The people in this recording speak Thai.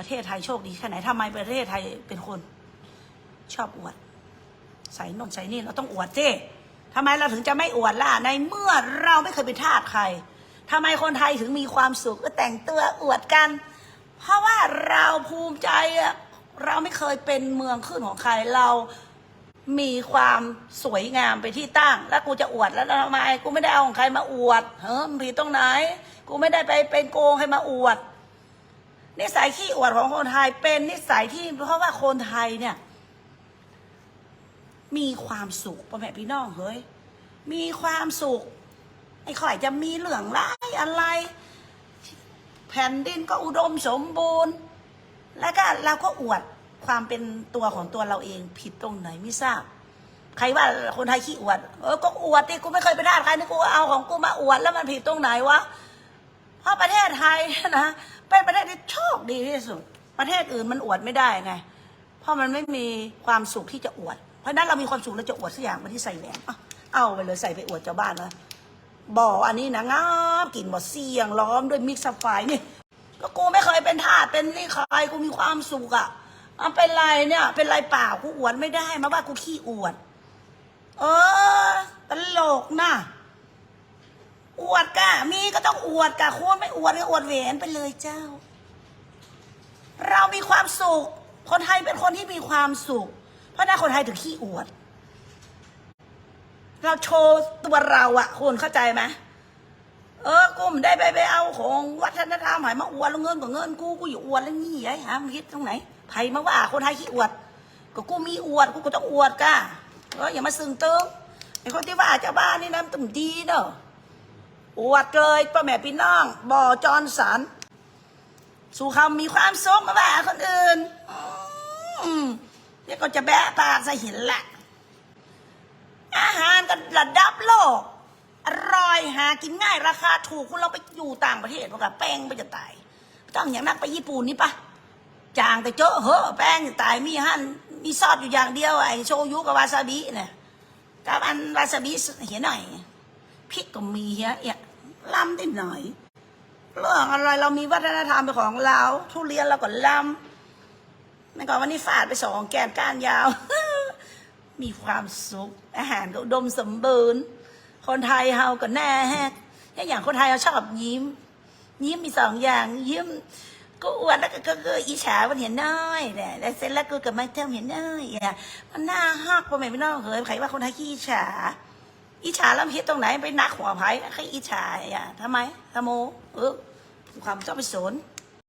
ประเทศไทยโชคดีแค่ไหนทำไมประเทศไทยเป็นคน ชอบอวด ใส่นนใส่นี่เราต้องอวดเจ้ทำไมเราถึงจะไม่อวดล่ะ ในเมื่อเราไม่เคยเป็นทาสใครทำไมคนไทยถึงมีความสุขก็แต่งตัวอวดกัน เพราะว่าเราภูมิใจอะเราไม่เคยเป็นเมืองขึ้นของใครเรามีความสวยงามไปที่ตั้ง แล้วกูจะอวดแล้วทำไม กูไม่ได้เอาของใครมาอวดเฮ้ยมันผิดตรงไหน กูไม่ได้ไปเป็นโกงให้มาอวด นิสัยขี้อวดของคนไทยเป็นนิสัยที่เพราะว่าคนไทยเนี่ย มีความสุขพ่อแม่พี่น้องเฮ้ย มีความสุขไอ้ข่อยจะมีเหลืองร้ายอะไร แผ่นดินก็อุดมสมบูรณ์ แล้วก็เราก็อวดความเป็นตัวของตัวเราเองผิดตรงไหนไม่ทราบ ใครว่าคนไทยขี้อวด เออก็อวดดิกูไม่เคยไปทาใครนี่กูเอาของกูมาอวดแล้วมันผิดตรงไหนวะ เพราะประเทศไทยนะเป็นประเทศที่โชคดีที่สุด ประเทศอื่นมันอวดไม่ได้ไง เพราะมันไม่มีความสุขที่จะอวด เพราะนั้นเรามีความสุขเราจะอวดสักอย่างมาที่ใส่แหวนอะเอาไปเลยใส่ไปอวดชาวบ้านนะบ่ออันนี้นะงามกลิ่นบ่อเสียงล้อมด้วยมิกซ์ไฟนี่ก็กูไม่เคยเป็นทาสเป็นนี่ใครกูมีความสุขอะเอาเป็นไรเนี่ย เป็นไรเปล่ากูอวดไม่ได้มาว่ากูขี้อวด เออตลกนะอ วดกะมีก็ต้องอวดกะคุณไม่อวดก็อวดแหวนไปเลยเจ้า เรามีความสุข คนไทยเป็นคนที่มีความสุข เพราะนั้นคนไทยถึงขี้อวด เราโชว์ตัวเราอะคุณเข้าใจไหมเออกูไม่ได้ไปไปเอาของวัฒนธรรมหายมาอวดแล้วเงินกับเงินกูกูอยู่อวดแล้วนี่ไอ้หามคิดตรงไหนไผมาว่าคนไทยขี้อวด ก็กูมีอวดกูก็ต้องอวดก้าเอออย่ามาซึงเติมไอ้คนที่ว่าเจ้าบ้านนี่นะมันตุ่มดีเนอะ อวดเลยป้าแม่พี่น้องบ่อจอนสันสู่คำมีความสุขมาว่าคนอื่นเดี๋ยวก็จะแบะปากใส่หินแหละ อาหารก็ระดับโลก อร่อยหากินง่ายราคาถูกคุณเราไปอยู่ต่างประเทศพวกกับแป้งไปจะตายต้องอย่างนักไปญี่ปุ่นนี่ปะจางแต่เจอะเหอแป้งตายมีหั่นมีซอสอยู่อย่างเดียวไอ้โชยุกับวาซาบิเนี่ยกับอันวาซาบิเห็นหน่อย พริกก็มีเฮียเอะล้ำนิดหน่อยเรื่องอะไรเรามีวัฒนธรรมเป็นของเรา ทุเรียนเราก็ล้ำไม่ก่อนวันนี้ฟาดไปสองแกนก้านยาว มีความสุข อาหารก็ดมสมบูรณ์ คนไทยเฮาก็แน่แฮกอย่างคนไทยเราชอบยิ้ม ยิ้มมีสองอย่าง ยิ้มก็อวดแล้วก็ก็อิจฉาวันเห็นน้อยเนี่แล้วเสร็จแล้วก็กับไม่เท่าเห็นน้อยอะมันน่าฮักพ่อแม่พี่น้องเฮ้ยใครว่าคนไทยขี้อิจฉา อิจฉาแล้วเฮ็ดตรงไหนไปนักหัวไผ่ใครอิจฉาอะทำไมทำโมเออความชอบไปสน